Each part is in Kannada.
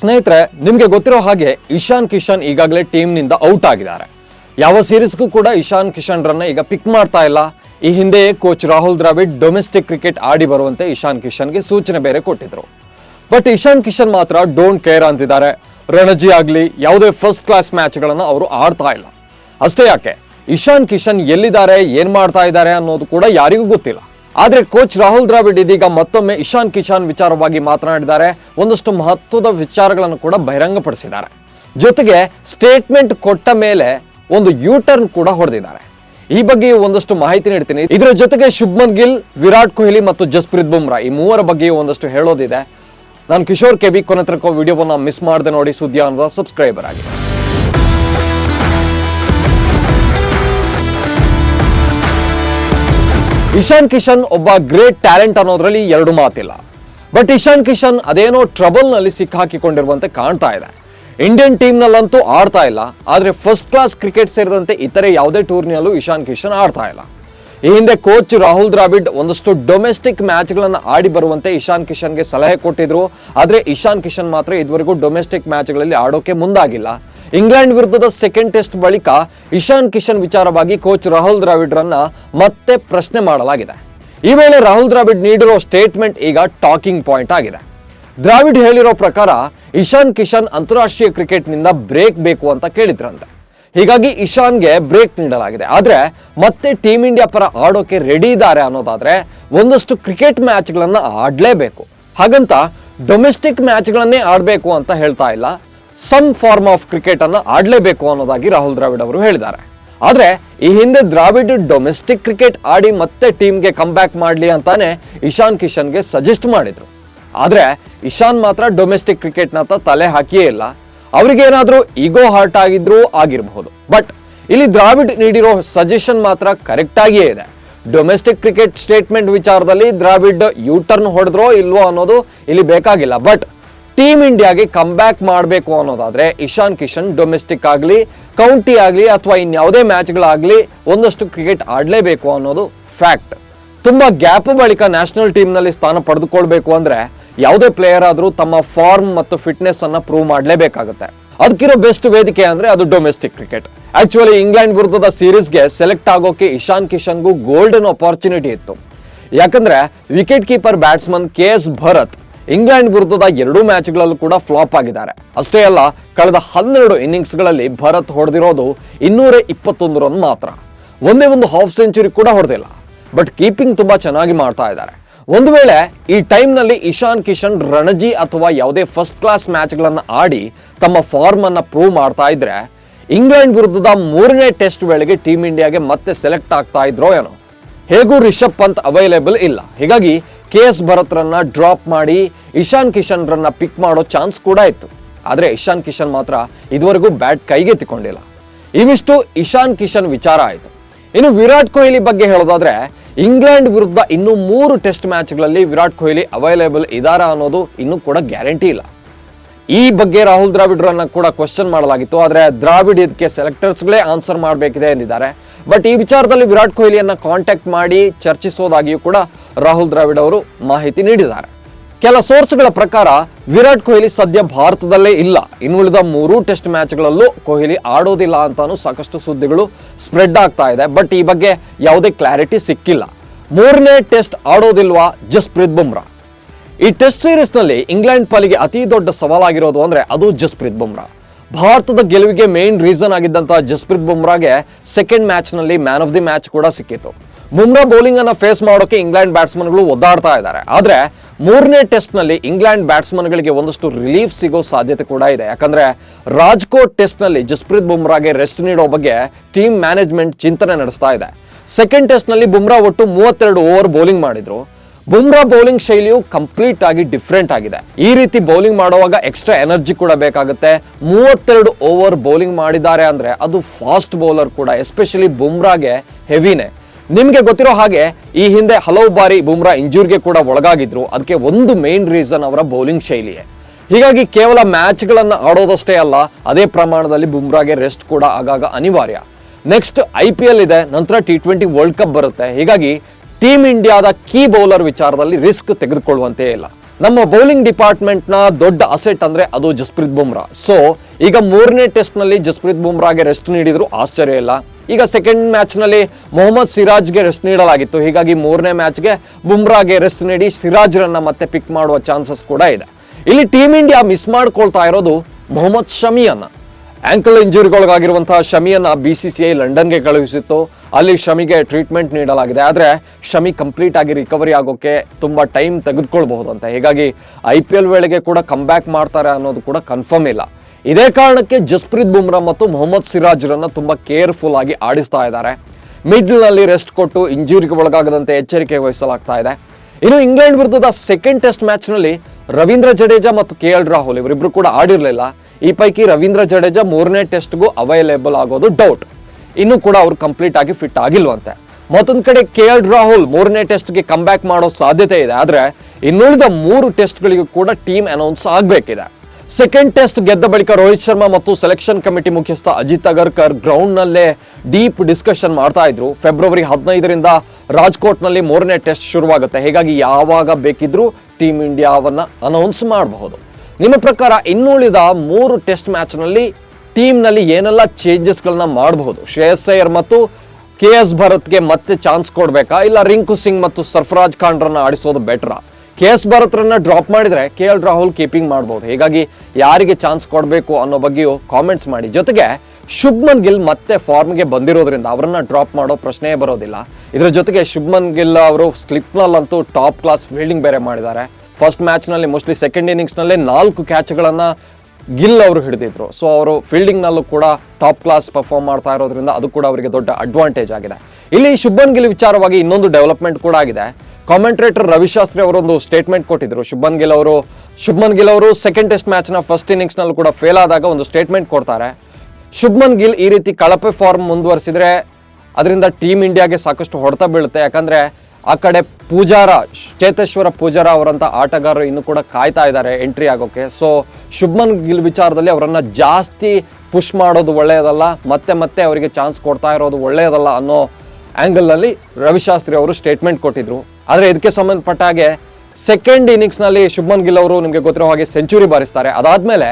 ಸ್ನೇಹಿತರೆ, ನಿಮಗೆ ಗೊತ್ತಿರೋ ಹಾಗೆ ಇಶಾನ್ ಕಿಶನ್ ಈಗಾಗಲೇ ಟೀಮ್ನಿಂದ ಔಟ್ ಆಗಿದ್ದಾರೆ. ಯಾವ ಸೀರೀಸ್ಗೂ ಕೂಡ ಇಶಾನ್ ಕಿಶನ್ ರನ್ನ ಈಗ ಪಿಕ್ ಮಾಡ್ತಾ ಇಲ್ಲ. ಈ ಹಿಂದೆ coach Rahul Dravid domestic cricket ಆಡಿ ಬರುವಂತೆ ಇಶಾನ್ ಕಿಶನ್ಗೆ ಸೂಚನೆ ಬೇರೆ ಕೊಟ್ಟಿದ್ರು. ಬಟ್ ಇಶಾನ್ ಕಿಶನ್ ಮಾತ್ರ ಡೋಂಟ್ ಕೇರ್ ಅಂತಿದ್ದಾರೆ. ರಣಜಿ ಆಗಲಿ, ಯಾವುದೇ ಫಸ್ಟ್ ಕ್ಲಾಸ್ ಮ್ಯಾಚ್ಗಳನ್ನು ಅವರು ಆಡ್ತಾ ಇಲ್ಲ. ಅಷ್ಟೇ ಯಾಕೆ? ಇಶಾನ್ ಕಿಶನ್ ಎಲ್ಲಿದ್ದಾರೆ, ಏನ್ ಮಾಡ್ತಾ ಇದ್ದಾರೆ ಅನ್ನೋದು ಕೂಡ ಯಾರಿಗೂ ಗೊತ್ತಿಲ್ಲ. ಆದ್ರೆ ಕೋಚ್ ರಾಹುಲ್ ದ್ರಾವಿಡ್ ಇದೀಗ ಮತ್ತೊಮ್ಮೆ ಇಶಾನ್ ಕಿಶಾನ್ ವಿಚಾರವಾಗಿ ಮಾತನಾಡಿದ್ದಾರೆ. ಒಂದಷ್ಟು ಮಹತ್ವದ ವಿಚಾರಗಳನ್ನು ಕೂಡ ಬಹಿರಂಗಪಡಿಸಿದ್ದಾರೆ. ಜೊತೆಗೆ ಸ್ಟೇಟ್ಮೆಂಟ್ ಕೊಟ್ಟ ಮೇಲೆ ಒಂದು ಯೂ ಟರ್ನ್ ಕೂಡ ಹೊಡೆದಿದ್ದಾರೆ. ಈ ಬಗ್ಗೆ ಒಂದಷ್ಟು ಮಾಹಿತಿ ನೀಡ್ತೀನಿ. ಇದರ ಜೊತೆಗೆ ಶುಭ್ಮನ್ ಗಿಲ್, ವಿರಾಟ್ ಕೊಹ್ಲಿ ಮತ್ತು ಜಸ್ಪ್ರೀತ್ ಬುಮ್ರಾ ಈ ಮೂವರ ಬಗ್ಗೆಯೂ ಒಂದಷ್ಟು ಹೇಳೋದಿದೆ. ನಾನು ಕಿಶೋರ್ ಕೆಬಿ ಕೊನೆ ವಿಡಿಯೋವನ್ನು ಮಿಸ್ ಮಾಡದೆ ನೋಡಿ ಸುದ್ದಿ ಅನ್ನೋದ ಸಬ್ಸ್ಕ್ರೈಬರ್ ಆಗಿ. ಇಶಾನ್ ಕಿಶನ್ ಒಬ್ಬ ಗ್ರೇಟ್ ಟ್ಯಾಲೆಂಟ್ ಅನ್ನೋದ್ರಲ್ಲಿ ಎರಡು ಮಾತಿಲ್ಲ. ಬಟ್ ಇಶಾನ್ ಕಿಶನ್ ಅದೇನೋ ಟ್ರಬಲ್ನಲ್ಲಿ ಸಿಕ್ಕಾಕಿಕೊಂಡಿರುವಂತೆ ಕಾಣ್ತಾ ಇದೆ. ಇಂಡಿಯನ್ ಟೀಮ್ನಲ್ಲಂತೂ ಆಡ್ತಾ ಇಲ್ಲ. ಆದ್ರೆ ಫಸ್ಟ್ ಕ್ಲಾಸ್ ಕ್ರಿಕೆಟ್ ಸೇರಿದಂತೆ ಇತರೆ ಯಾವುದೇ ಟೂರ್ನಿಯಲ್ಲೂ ಇಶಾನ್ ಕಿಶನ್ ಆಡ್ತಾ ಇಲ್ಲ. ಈ ಹಿಂದೆ ಕೋಚ್ ರಾಹುಲ್ ದ್ರಾವಿಡ್ ಒಂದಷ್ಟು ಡೊಮೆಸ್ಟಿಕ್ ಮ್ಯಾಚ್ಗಳನ್ನು ಆಡಿ ಬರುವಂತೆ ಇಶಾನ್ ಕಿಶನ್ಗೆ ಸಲಹೆ ಕೊಟ್ಟಿದ್ರು. ಆದ್ರೆ ಇಶಾನ್ ಕಿಶನ್ ಮಾತ್ರ ಇದುವರೆಗೂ ಡೊಮೆಸ್ಟಿಕ್ ಮ್ಯಾಚ್ಗಳಲ್ಲಿ ಆಡೋಕೆ ಮುಂದಾಗಿಲ್ಲ. ಇಂಗ್ಲೆಂಡ್ ವಿರುದ್ಧದ ಸೆಕೆಂಡ್ ಟೆಸ್ಟ್ ಬಳಿಕ ಇಶಾನ್ ಕಿಶನ್ ವಿಚಾರವಾಗಿ ಕೋಚ್ ರಾಹುಲ್ ದ್ರಾವಿಡ್ರನ್ನ ಮತ್ತೆ ಪ್ರಶ್ನೆ ಮಾಡಲಾಗಿದೆ. ಈ ವೇಳೆ ರಾಹುಲ್ ದ್ರಾವಿಡ್ ನೀಡಿರೋ ಸ್ಟೇಟ್ಮೆಂಟ್ ಈಗ ಟಾಕಿಂಗ್ ಪಾಯಿಂಟ್ ಆಗಿದೆ. ದ್ರಾವಿಡ್ ಹೇಳಿರೋ ಪ್ರಕಾರ ಇಶಾನ್ ಕಿಶನ್ ಅಂತಾರಾಷ್ಟ್ರೀಯ ಕ್ರಿಕೆಟ್ನಿಂದ ಬ್ರೇಕ್ ಬೇಕು ಅಂತ ಕೇಳಿದ್ರಂತೆ. ಹೀಗಾಗಿ ಇಶಾನ್ಗೆ ಬ್ರೇಕ್ ನೀಡಲಾಗಿದೆ. ಆದರೆ ಮತ್ತೆ ಟೀಮ್ ಇಂಡಿಯಾ ಪರ ಆಡೋಕೆ ರೆಡಿ ಇದ್ದಾರೆ ಅನ್ನೋದಾದ್ರೆ ಒಂದಷ್ಟು ಕ್ರಿಕೆಟ್ ಮ್ಯಾಚ್ಗಳನ್ನ ಆಡಲೇಬೇಕು. ಹಾಗಂತ ಡೊಮೆಸ್ಟಿಕ್ ಮ್ಯಾಚ್ಗಳನ್ನೇ ಆಡಬೇಕು ಅಂತ ಹೇಳ್ತಾ ಇಲ್ಲ. ಸಮ್ ಫಾರ್ಮ್ ಆಫ್ ಕ್ರಿಕೆಟ್ ಅನ್ನು ಆಡಲೇಬೇಕು ಅನ್ನೋದಾಗಿ ರಾಹುಲ್ ದ್ರಾವಿಡ್ ಅವರು ಹೇಳಿದ್ದಾರೆ. ಆದರೆ, ಈ ಹಿಂದೆ ದ್ರಾವಿಡ್ ಡೊಮೆಸ್ಟಿಕ್ ಕ್ರಿಕೆಟ್ ಆಡಿ ಮತ್ತೆ ಟೀಮ್ಗೆ ಕಮ್ ಬ್ಯಾಕ್ ಮಾಡಲಿ ಅಂತಾನೆ ಇಶಾನ್ ಕಿಶನ್ಗೆ ಸಜೆಸ್ಟ್ ಮಾಡಿದರು. ಆದರೆ, ಇಶಾನ್ ಮಾತ್ರ ಡೊಮೆಸ್ಟಿಕ್ ಕ್ರಿಕೆಟ್ನ ತಲೆ ಹಾಕಿಯೇ ಇಲ್ಲ. ಅವರಿಗೆ ಏನಾದ್ರೂ ಈಗೋ ಹಾರ್ಟ್ ಆಗಿದ್ರು ಆಗಿರಬಹುದು. ಬಟ್ ಇಲ್ಲಿ ದ್ರಾವಿಡ್ ನೀಡಿರೋ ಸಜೆಷನ್ ಮಾತ್ರ ಕರೆಕ್ಟಾಗಿಯೇ ಇದೆ. ಡೊಮೆಸ್ಟಿಕ್ ಕ್ರಿಕೆಟ್ ಸ್ಟೇಟ್ಮೆಂಟ್ ವಿಚಾರದಲ್ಲಿ ದ್ರಾವಿಡ್ ಯೂ ಟರ್ನ್ ಹೊಡೆದ್ರೋ ಇಲ್ವೋ ಅನ್ನೋದು ಇಲ್ಲಿ ಬೇಕಾಗಿಲ್ಲ. ಬಟ್ ಟೀಮ್ ಇಂಡಿಯಾಗೆ ಕಮ್ ಬ್ಯಾಕ್ ಮಾಡಬೇಕು ಅನ್ನೋದಾದರೆ ಇಶಾನ್ ಕಿಶನ್ ಡೊಮೆಸ್ಟಿಕ್ ಆಗಲಿ ಕೌಂಟಿ ಆಗಲಿ ಅಥವಾ ಇನ್ಯಾವುದೇ ಮ್ಯಾಚ್ಗಳಾಗಲಿ ಒಂದಷ್ಟು ಕ್ರಿಕೆಟ್ ಆಡಲೇಬೇಕು ಅನ್ನೋದು ಫ್ಯಾಕ್ಟ್ ತುಂಬ ಗ್ಯಾಪ್ ಬಳಿಕ ನ್ಯಾಷನಲ್ ಟೀಮ್ನಲ್ಲಿ ಸ್ಥಾನ ಪಡೆದುಕೊಳ್ಬೇಕು ಅಂದರೆ ಯಾವುದೇ ಪ್ಲೇಯರ್ ಆದರೂ ತಮ್ಮ ಫಾರ್ಮ್ ಮತ್ತು ಫಿಟ್ನೆಸ್ ಅನ್ನು ಪ್ರೂವ್ ಮಾಡಲೇಬೇಕಾಗುತ್ತೆ. ಅದಕ್ಕಿರೋ ಬೆಸ್ಟ್ ವೇದಿಕೆ ಅಂದರೆ ಅದು ಡೊಮೆಸ್ಟಿಕ್ ಕ್ರಿಕೆಟ್ ಆ್ಯಕ್ಚುಲಿ ಇಂಗ್ಲೆಂಡ್ ವಿರುದ್ಧದ ಸೀರೀಸ್ಗೆ ಸೆಲೆಕ್ಟ್ ಆಗೋಕೆ ಇಶಾನ್ ಕಿಶನ್ಗೂ ಗೋಲ್ಡನ್ ಅಪಾರ್ಚುನಿಟಿ ಇತ್ತು. ಯಾಕಂದರೆ wicket keeper batsman K S Bharat England ವಿರುದ್ಧದ ಎರಡೂ ಮ್ಯಾಚ್ಗಳಲ್ಲೂ ಕೂಡ ಫ್ಲಾಪ್ ಆಗಿದ್ದಾರೆ. ಅಷ್ಟೇ ಅಲ್ಲ, ಕಳೆದ ಹನ್ನೆರಡು ಇನ್ನಿಂಗ್ಸ್ಗಳಲ್ಲಿ ಭರತ್ ಹೊಡೆದಿರೋದು ಇನ್ನೂರ ಇಪ್ಪತ್ತೊಂದು ರನ್ ಮಾತ್ರ. ಒಂದೇ ಒಂದು ಹಾಫ್ ಸೆಂಚುರಿ ಕೂಡ ಹೊಡೆದಿಲ್ಲ. ಬಟ್ ಕೀಪಿಂಗ್ ತುಂಬಾ ಚೆನ್ನಾಗಿ ಮಾಡ್ತಾ ಇದ್ದಾರೆ. ಒಂದು ವೇಳೆ ಈ ಟೈಮ್ನಲ್ಲಿ ಇಶಾನ್ ಕಿಶನ್ ರಣಜಿ ಅಥವಾ ಯಾವುದೇ ಫಸ್ಟ್ ಕ್ಲಾಸ್ ಮ್ಯಾಚ್ಗಳನ್ನು ಆಡಿ ತಮ್ಮ ಫಾರ್ಮ್ ಅನ್ನ ಪ್ರೂವ್ ಮಾಡ್ತಾ ಇದ್ರೆ, ಇಂಗ್ಲೆಂಡ್ ವಿರುದ್ಧದ ಮೂರನೇ ಟೆಸ್ಟ್ ವೇಳೆಗೆ ಟೀಮ್ ಇಂಡಿಯಾಗೆ ಮತ್ತೆ ಸೆಲೆಕ್ಟ್ ಆಗ್ತಾ ಇದ್ರೋ ಏನೋ. ಹೇಗೂ ರಿಷಬ್ ಪಂತ್ ಅವೈಲೇಬಲ್ ಇಲ್ಲ. ಹೀಗಾಗಿ ಕೆ ಎಸ್ ಭರತ್ರನ್ನ ಡ್ರಾಪ್ ಮಾಡಿ ಇಶಾನ್ ಕಿಶನ್ ರನ್ನ ಪಿಕ್ ಮಾಡೋ ಚಾನ್ಸ್ ಕೂಡ ಇತ್ತು. ಆದರೆ ಇಶಾನ್ ಕಿಶನ್ ಮಾತ್ರ ಇದುವರೆಗೂ ಬ್ಯಾಟ್ ಕೈಗೆತ್ತಿಕೊಂಡಿಲ್ಲ. ಇವಿಷ್ಟು ಇಶಾನ್ ಕಿಶನ್ ವಿಚಾರ ಆಯಿತು. ಇನ್ನು ವಿರಾಟ್ ಕೊಹ್ಲಿ ಬಗ್ಗೆ ಹೇಳೋದಾದ್ರೆ, ಇಂಗ್ಲೆಂಡ್ ವಿರುದ್ಧ ಇನ್ನೂ ಮೂರು ಟೆಸ್ಟ್ ಮ್ಯಾಚ್ಗಳಲ್ಲಿ ವಿರಾಟ್ ಕೊಹ್ಲಿ ಅವೈಲೇಬಲ್ ಇದಾರಾ ಅನ್ನೋದು ಇನ್ನೂ ಕೂಡ ಗ್ಯಾರಂಟಿ ಇಲ್ಲ. ಈ ಬಗ್ಗೆ ರಾಹುಲ್ ದ್ರಾವಿಡ್ರನ್ನು ಕೂಡ ಕ್ವಶನ್ ಮಾಡಲಾಗಿತ್ತು. ಆದರೆ ದ್ರಾವಿಡ್ ಇದಕ್ಕೆ ಸೆಲೆಕ್ಟರ್ಸ್ಗಳೇ ಆನ್ಸರ್ ಮಾಡಬೇಕಿದೆ ಎಂದಿದ್ದಾರೆ. ಬಟ್ ಈ ವಿಚಾರದಲ್ಲಿ ವಿರಾಟ್ ಕೊಹ್ಲಿಯನ್ನ ಕಾಂಟ್ಯಾಕ್ಟ್ ಮಾಡಿ ಚರ್ಚಿಸೋದಾಗಿಯೂ ಕೂಡ ರಾಹುಲ್ ದ್ರಾವಿಡ್ ಅವರು ಮಾಹಿತಿ ನೀಡಿದ್ದಾರೆ. ಕೆಲ ಸೋರ್ಸ್ಗಳ ಪ್ರಕಾರ ವಿರಾಟ್ ಕೊಹ್ಲಿ ಸದ್ಯ ಭಾರತದಲ್ಲೇ ಇಲ್ಲ. ಇನ್ನುಳಿದ ಮೂರೂ ಟೆಸ್ಟ್ ಮ್ಯಾಚ್ಗಳಲ್ಲೂ ಕೊಹ್ಲಿ ಆಡೋದಿಲ್ಲ ಅಂತಾನು ಸಾಕಷ್ಟು ಸುದ್ದಿಗಳು ಸ್ಪ್ರೆಡ್ ಆಗ್ತಾ ಇದೆ. ಬಟ್ ಈ ಬಗ್ಗೆ ಯಾವುದೇ ಕ್ಲಾರಿಟಿ ಸಿಕ್ಕಿಲ್ಲ. ಮೂರನೇ ಟೆಸ್ಟ್ ಆಡೋದಿಲ್ವಾ ಜಸ್ಪ್ರೀತ್ ಬುಮ್ರಾ? ಈ ಟೆಸ್ಟ್ ಸೀರೀಸ್ನಲ್ಲಿ ಇಂಗ್ಲೆಂಡ್ ಪಾಲಿಗೆ ಅತಿ ದೊಡ್ಡ ಸವಾಲಾಗಿರೋದು ಅಂದ್ರೆ ಅದು ಜಸ್ಪ್ರೀತ್ ಬುಮ್ರಾ. ಭಾರತದ ಗೆಲುವಿಗೆ ಮೇನ್ ರೀಸನ್ ಆಗಿದ್ದಂತಹ ಜಸ್ಪ್ರೀತ್ ಬುಮ್ರಾಗೆ ಸೆಕೆಂಡ್ ಮ್ಯಾಚ್ನಲ್ಲಿ ಮ್ಯಾನ್ ಆಫ್ ದಿ ಮ್ಯಾಚ್ ಕೂಡ ಸಿಕ್ಕಿತ್ತು. ಬುಮ್ರಾ ಬೌಲಿಂಗ್ ಅನ್ನು ಫೇಸ್ ಮಾಡೋಕೆ ಇಂಗ್ಲೆಂಡ್ ಬ್ಯಾಟ್ಸ್ಮನ್ಗಳು ಒದ್ದಾಡ್ತಾ ಇದ್ದಾರೆ. ಆದ್ರೆ ಮೂರನೇ ಟೆಸ್ಟ್ನಲ್ಲಿ ಇಂಗ್ಲೆಂಡ್ ಬ್ಯಾಟ್ಸ್ಮನ್ಗಳಿಗೆ ಒಂದಷ್ಟು ರಿಲೀಫ್ ಸಿಗೋ ಸಾಧ್ಯತೆ ಕೂಡ ಇದೆ. ಯಾಕಂದ್ರೆ ರಾಜ್ಕೋಟ್ ಟೆಸ್ಟ್ನಲ್ಲಿ ಜಸ್ಪ್ರೀತ್ ಬುಮ್ರಾಗೆ ರೆಸ್ಟ್ ನೀಡೋ ಬಗ್ಗೆ ಟೀಮ್ ಮ್ಯಾನೇಜ್ಮೆಂಟ್ ಚಿಂತನೆ ನಡೆಸ್ತಾ ಇದೆ. ಸೆಕೆಂಡ್ ಟೆಸ್ಟ್ನಲ್ಲಿ ಬುಮ್ರಾ ಒಟ್ಟು ಮೂವತ್ತೆರಡು ಓವರ್ ಬೌಲಿಂಗ್ ಮಾಡಿದ್ರು. ಬುಮ್ರಾ ಬೌಲಿಂಗ್ ಶೈಲಿಯು ಕಂಪ್ಲೀಟ್ ಆಗಿ ಡಿಫ್ರೆಂಟ್ ಆಗಿದೆ. ಈ ರೀತಿ ಬೌಲಿಂಗ್ ಮಾಡುವಾಗ ಎಕ್ಸ್ಟ್ರಾ ಎನರ್ಜಿ ಕೂಡ ಬೇಕಾಗುತ್ತೆ. ಮೂವತ್ತೆರಡು ಓವರ್ ಬೌಲಿಂಗ್ ಮಾಡಿದ್ದಾರೆ ಅಂದ್ರೆ ಅದು ಫಾಸ್ಟ್ ಬೌಲರ್ ಕೂಡ, ಎಸ್ಪೆಷಲಿ ಬುಮ್ರಾಗೆ ಹೆವಿನೇ. ನಿಮಗೆ ಗೊತ್ತಿರೋ ಹಾಗೆ ಈ ಹಿಂದೆ ಹಲವು ಬಾರಿ ಬುಮ್ರಾ ಇಂಜೂರ್ಗೆ ಕೂಡ ಒಳಗಾಗಿದ್ರು. ಅದಕ್ಕೆ ಒಂದು ಮೇನ್ ರೀಸನ್ ಅವರ ಬೌಲಿಂಗ್ ಶೈಲಿಯೇ. ಹೀಗಾಗಿ ಕೇವಲ ಮ್ಯಾಚ್ಗಳನ್ನು ಆಡೋದಷ್ಟೇ ಅಲ್ಲ, ಅದೇ ಪ್ರಮಾಣದಲ್ಲಿ ಬುಮ್ರಾಗೆ ರೆಸ್ಟ್ ಕೂಡ ಆಗಾಗ ಅನಿವಾರ್ಯ. ನೆಕ್ಸ್ಟ್ ಐ ಪಿ ಎಲ್ ಇದೆ, ನಂತರ ಟಿ ಟ್ವೆಂಟಿ ವರ್ಲ್ಡ್ ಕಪ್ ಬರುತ್ತೆ. ಹೀಗಾಗಿ ಟೀಮ್ ಇಂಡಿಯಾದ ಕೀ ಬೌಲರ್ ವಿಚಾರದಲ್ಲಿ ರಿಸ್ಕ್ ತೆಗೆದುಕೊಳ್ಳುವಂತೆ ಇಲ್ಲ. ನಮ್ಮ ಬೌಲಿಂಗ್ ಡಿಪಾರ್ಟ್ಮೆಂಟ್ನ ದೊಡ್ಡ ಅಸೆಟ್ ಅಂದ್ರೆ ಅದು ಜಸ್ಪ್ರೀತ್ ಬುಮ್ರಾ. ಸೊ ಈಗ ಮೂರನೇ ಟೆಸ್ಟ್ನಲ್ಲಿ ಜಸ್ಪ್ರೀತ್ ಬುಮ್ರಾಗೆ ರೆಸ್ಟ್ ನೀಡಿದ್ರು ಆಶ್ಚರ್ಯ ಇಲ್ಲ. ಈಗ ಸೆಕೆಂಡ್ ಮ್ಯಾಚ್ನಲ್ಲಿ ಮೊಹಮ್ಮದ್ ಸಿರಾಜ್ಗೆ ರೆಸ್ಟ್ ನೀಡಲಾಗಿತ್ತು. ಹೀಗಾಗಿ ಮೂರನೇ ಮ್ಯಾಚ್ಗೆ ಬುಮ್ರಾಗೆ ರೆಸ್ಟ್ ನೀಡಿ ಸಿರಾಜ್ರನ್ನ ಮತ್ತೆ ಪಿಕ್ ಮಾಡುವ ಚಾನ್ಸಸ್ ಕೂಡ ಇದೆ. ಇಲ್ಲಿ ಟೀಮ್ ಇಂಡಿಯಾ ಮಿಸ್ ಮಾಡ್ಕೊಳ್ತಾ ಇರೋದು ಮೊಹಮ್ಮದ್ ಶಮಿಯನ್ನ. ಆಂಕಲ್ ಇಂಜುರಿಗೊಳಗಾಗಿರುವಂತಹ ಶಮಿಯನ್ನ ಬಿ ಸಿ ಸಿ ಐ ಲಂಡನ್ಗೆ ಕಳುಹಿಸಿತ್ತು. ಅಲ್ಲಿ ಶಮಿಗೆ ಟ್ರೀಟ್ಮೆಂಟ್ ನೀಡಲಾಗಿದೆ. ಆದರೆ ಶಮಿ ಕಂಪ್ಲೀಟ್ ಆಗಿ ರಿಕವರಿ ಆಗೋಕ್ಕೆ ತುಂಬ ಟೈಮ್ ತೆಗೆದುಕೊಳ್ಬಹುದಂತೆ. ಹೀಗಾಗಿ ಐ ಪಿ ಎಲ್ ವೇಳೆಗೆ ಕೂಡ ಕಮ್ಬ್ಯಾಕ್ ಮಾಡ್ತಾರೆ ಅನ್ನೋದು ಕೂಡ ಕನ್ಫರ್ಮ್ ಇಲ್ಲ. ಇದೇ ಕಾರಣಕ್ಕೆ ಜಸ್ಪ್ರೀತ್ ಬುಮ್ರಾ ಮತ್ತು ಮೊಹಮ್ಮದ್ ಸಿರಾಜ್ರನ್ನ ತುಂಬ ಕೇರ್ಫುಲ್ ಆಗಿ ಆಡಿಸ್ತಾ ಇದ್ದಾರೆ. ಮಿಡ್ಲ್ನಲ್ಲಿ ರೆಸ್ಟ್ ಕೊಟ್ಟು ಇಂಜುರಿಗೆ ಒಳಗಾಗದಂತೆ ಎಚ್ಚರಿಕೆ ವಹಿಸಲಾಗ್ತಾ ಇದೆ. ಇನ್ನು ಇಂಗ್ಲೆಂಡ್ ವಿರುದ್ಧದ ಸೆಕೆಂಡ್ ಟೆಸ್ಟ್ ಮ್ಯಾಚ್ನಲ್ಲಿ ರವೀಂದ್ರ ಜಡೇಜಾ ಮತ್ತು ಕೆ ಎಲ್ ರಾಹುಲ್ ಇವರಿಬ್ರು ಕೂಡ ಆಡಿರಲಿಲ್ಲ. ಈ ಪೈಕಿ ರವೀಂದ್ರ ಜಡೇಜಾ ಮೂರನೇ ಟೆಸ್ಟ್ಗೂ ಅವೈಲೇಬಲ್ ಆಗೋದು ಡೌಟ್ ಇನ್ನು ಕೂಡ ಅವ್ರು ಕಂಪ್ಲೀಟ್ ಆಗಿ ಫಿಟ್ ಆಗಿಲ್ವಂತೆ. ಮತ್ತೊಂದು ಕಡೆ ಕೆ ಎಲ್ ರಾಹುಲ್ ಮೂರನೇ ಟೆಸ್ಟ್ಗೆ ಬ್ಯಾಕ್ ಮಾಡೋ ಸಾಧ್ಯತೆ ಇದೆ. ಆದರೆ ಇನ್ನುಳಿದ ಮೂರು ಟೆಸ್ಟ್ಗಳಿಗೂ ಕೂಡ ಟೀಮ್ ಅನೌನ್ಸ್ ಆಗಬೇಕಿದೆ. ಸೆಕೆಂಡ್ ಟೆಸ್ಟ್ ಗೆದ್ದ ಬಳಿಕ ರೋಹಿತ್ ಶರ್ಮಾ ಮತ್ತು ಸೆಲೆಕ್ಷನ್ ಕಮಿಟಿ ಮುಖ್ಯಸ್ಥ ಅಜಿತ್ ಅಗರ್ಕರ್ ಗ್ರೌಂಡ್ನಲ್ಲೇ ಡೀಪ್ ಡಿಸ್ಕಷನ್ ಮಾಡ್ತಾ ಇದ್ರು. ಫೆಬ್ರವರಿ ಹದಿನೈದರಿಂದ ರಾಜ್ಕೋಟ್ನಲ್ಲಿ ಮೂರನೇ ಟೆಸ್ಟ್ ಶುರುವಾಗುತ್ತೆ. ಹೀಗಾಗಿ ಯಾವಾಗ ಬೇಕಿದ್ರೂ ಟೀಮ್ ಇಂಡಿಯಾವನ್ನ ಅನೌನ್ಸ್ ಮಾಡಬಹುದು. ನಿಮ್ಮ ಪ್ರಕಾರ ಇನ್ನುಳಿದ ಮೂರು ಟೆಸ್ಟ್ ಮ್ಯಾಚ್ನಲ್ಲಿ ಟೀಮ್ನಲ್ಲಿ ಏನೆಲ್ಲ ಚೇಂಜಸ್ಗಳನ್ನ ಮಾಡಬಹುದು? ಶ್ರೇಯಸ್ ಅಯ್ಯರ್ ಮತ್ತು ಕೆ ಎಸ್ ಭರತ್ಗೆ ಮತ್ತೆ ಚಾನ್ಸ್ ಕೊಡಬೇಕಾ? ಇಲ್ಲ ರಿಂಕು ಸಿಂಗ್ ಮತ್ತು ಸರ್ಫರಾಜ್ ಖಾನ್ರನ್ನ ಆಡಿಸೋದು ಬೆಟ್ರಾ ಕೆ ಎಸ್ ಭರತ್ರನ್ನ ಡ್ರಾಪ್ ಮಾಡಿದ್ರೆ ಕೆ ಎಲ್ ರಾಹುಲ್ ಕೀಪಿಂಗ್ ಮಾಡ್ಬೋದು ಹೀಗಾಗಿ ಯಾರಿಗೆ ಚಾನ್ಸ್ ಕೊಡಬೇಕು ಅನ್ನೋ ಬಗ್ಗೆಯೂ ಕಾಮೆಂಟ್ಸ್ ಮಾಡಿ. ಜೊತೆಗೆ ಶುಭ್ಮನ್ ಗಿಲ್ ಮತ್ತೆ ಫಾರ್ಮ್ಗೆ ಬಂದಿರೋದ್ರಿಂದ ಅವರನ್ನ ಡ್ರಾಪ್ ಮಾಡೋ ಪ್ರಶ್ನೆಯೇ ಬರೋದಿಲ್ಲ. ಇದರ ಜೊತೆಗೆ ಶುಭ್ಮನ್ ಗಿಲ್ ಅವರು ಸ್ಲಿಪ್ನಲ್ಲಂತೂ ಟಾಪ್ ಕ್ಲಾಸ್ ಫೀಲ್ಡಿಂಗ್ ಬೇರೆ ಮಾಡಿದ್ದಾರೆ. ಫಸ್ಟ್ ಮ್ಯಾಚ್ನಲ್ಲಿ ಮೋಸ್ಟ್ಲಿ ಸೆಕೆಂಡ್ ಇನ್ನಿಂಗ್ಸ್ನಲ್ಲೇ ನಾಲ್ಕು ಕ್ಯಾಚ್ಗಳನ್ನು ಗಿಲ್ ಅವರು ಹಿಡಿದಿದ್ರು. ಸೊ ಅವರು ಫೀಲ್ಡಿಂಗ್ನಲ್ಲೂ ಕೂಡ ಟಾಪ್ ಕ್ಲಾಸ್ ಪರ್ಫಾರ್ಮ್ ಮಾಡ್ತಾ ಇರೋದ್ರಿಂದ ಅದು ಕೂಡ ಅವರಿಗೆ ದೊಡ್ಡ ಅಡ್ವಾಂಟೇಜ್ ಆಗಿದೆ. ಇಲ್ಲಿ ಶುಭನ್ ಗಿಲ್ ವಿಚಾರವಾಗಿ ಇನ್ನೊಂದು ಡೆವಲಪ್ಮೆಂಟ್ ಕೂಡ ಆಗಿದೆ. ಕಾಮೆಂಟ್ರೇಟರ್ ರವಿಶಾಸ್ತ್ರಿ ಅವರೊಂದು ಸ್ಟೇಟ್ಮೆಂಟ್ ಕೊಟ್ಟಿದ್ರು. ಶುಭನ್ ಗಿಲ್ ಅವರು ಶುಭ್ಮನ್ ಗಿಲ್ ಅವರು ಸೆಕೆಂಡ್ ಟೆಸ್ಟ್ ಮ್ಯಾಚ್ನ ಫಸ್ಟ್ ಇನ್ನಿಂಗ್ಸ್ನಲ್ಲೂ ಕೂಡ ಫೇಲ್ ಆದಾಗ ಒಂದು ಸ್ಟೇಟ್ಮೆಂಟ್ ಕೊಡ್ತಾರೆ. ಶುಭ್ಮನ್ ಗಿಲ್ ಈ ರೀತಿ ಕಳಪೆ ಫಾರ್ಮ್ ಮುಂದುವರಿಸಿದ್ರೆ ಅದರಿಂದ ಟೀಮ್ ಇಂಡಿಯಾಗೆ ಸಾಕಷ್ಟು ಹೊಡೆತ ಬೀಳುತ್ತೆ. ಯಾಕಂದ್ರೆ ಆ ಕಡೆ ಪೂಜಾರ, ಚೇತೇಶ್ವರ ಪೂಜಾರ ಅವರಂಥ ಆಟಗಾರರು ಇನ್ನು ಕೂಡ ಕಾಯ್ತಾ ಇದ್ದಾರೆ ಎಂಟ್ರಿ ಆಗೋಕೆ. ಸೊ ಶುಭ್ಮನ್ ಗಿಲ್ ವಿಚಾರದಲ್ಲಿ ಅವರನ್ನು ಜಾಸ್ತಿ ಪುಷ್ ಮಾಡೋದು ಒಳ್ಳೆಯದಲ್ಲ, ಮತ್ತೆ ಮತ್ತೆ ಅವರಿಗೆ ಚಾನ್ಸ್ ಕೊಡ್ತಾ ಇರೋದು ಒಳ್ಳೆಯದಲ್ಲ ಅನ್ನೋ ಆ್ಯಂಗಲ್ನಲ್ಲಿ ರವಿಶಾಸ್ತ್ರಿ ಅವರು ಸ್ಟೇಟ್ಮೆಂಟ್ ಕೊಟ್ಟಿದ್ರು. ಆದರೆ ಇದಕ್ಕೆ ಸಂಬಂಧಪಟ್ಟ ಹಾಗೆ ಸೆಕೆಂಡ್ ಇನ್ನಿಂಗ್ಸ್ನಲ್ಲಿ ಶುಭ್ಮನ್ ಗಿಲ್ ಅವರು ನಿಮಗೆ ಗೊತ್ತಿರೋ ಹಾಗೆ ಸೆಂಚುರಿ ಬಾರಿಸ್ತಾರೆ. ಅದಾದಮೇಲೆ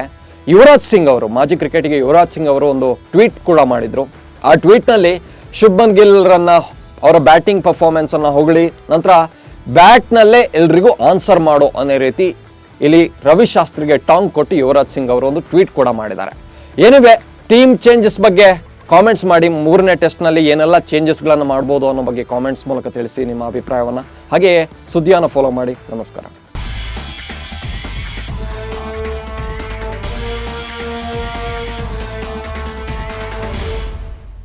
ಯುವರಾಜ್ ಸಿಂಗ್ ಅವರು, ಮಾಜಿ ಕ್ರಿಕೆಟಿಗೆ ಯುವರಾಜ್ ಸಿಂಗ್ ಅವರು ಒಂದು ಟ್ವೀಟ್ ಕೂಡ ಮಾಡಿದ್ರು. ಆ ಟ್ವೀಟ್ನಲ್ಲಿ ಶುಭ್ಮನ್ ಗಿಲ್ರನ್ನ ಅವರ ಬ್ಯಾಟಿಂಗ್ ಪರ್ಫಾರ್ಮೆನ್ಸ್ ಅನ್ನ ಹೊಗಳಿ, ನಂತರ ಬ್ಯಾಟ್ನಲ್ಲೇ ಎಲ್ರಿಗೂ ಆನ್ಸರ್ ಮಾಡು ಅನ್ನೋ ರೀತಿ ಇಲ್ಲಿ ರವಿಶಾಸ್ತ್ರಿಗೆ ಟಾಂಗ್ ಕೊಟ್ಟು ಯುವರಾಜ್ ಸಿಂಗ್ ಅವರು ಒಂದು ಟ್ವೀಟ್ ಕೂಡ ಮಾಡಿದ್ದಾರೆ. ಏನಿವೆ? ಟೀಮ್ ಚೇಂಜಸ್ ಬಗ್ಗೆ ಕಾಮೆಂಟ್ಸ್ ಮಾಡಿ, ಮೂರನೇ ಟೆಸ್ಟ್ನಲ್ಲಿ ಏನೆಲ್ಲ ಚೇಂಜಸ್ಗಳನ್ನು ಮಾಡ್ಬೋದು ಅನ್ನೋ ಬಗ್ಗೆ ಕಾಮೆಂಟ್ಸ್ ಮೂಲಕ ತಿಳಿಸಿ ನಿಮ್ಮ ಅಭಿಪ್ರಾಯವನ್ನು. ಹಾಗೆಯೇ ಸುದ್ದಿಯನ್ನು ಫಾಲೋ ಮಾಡಿ. ನಮಸ್ಕಾರ.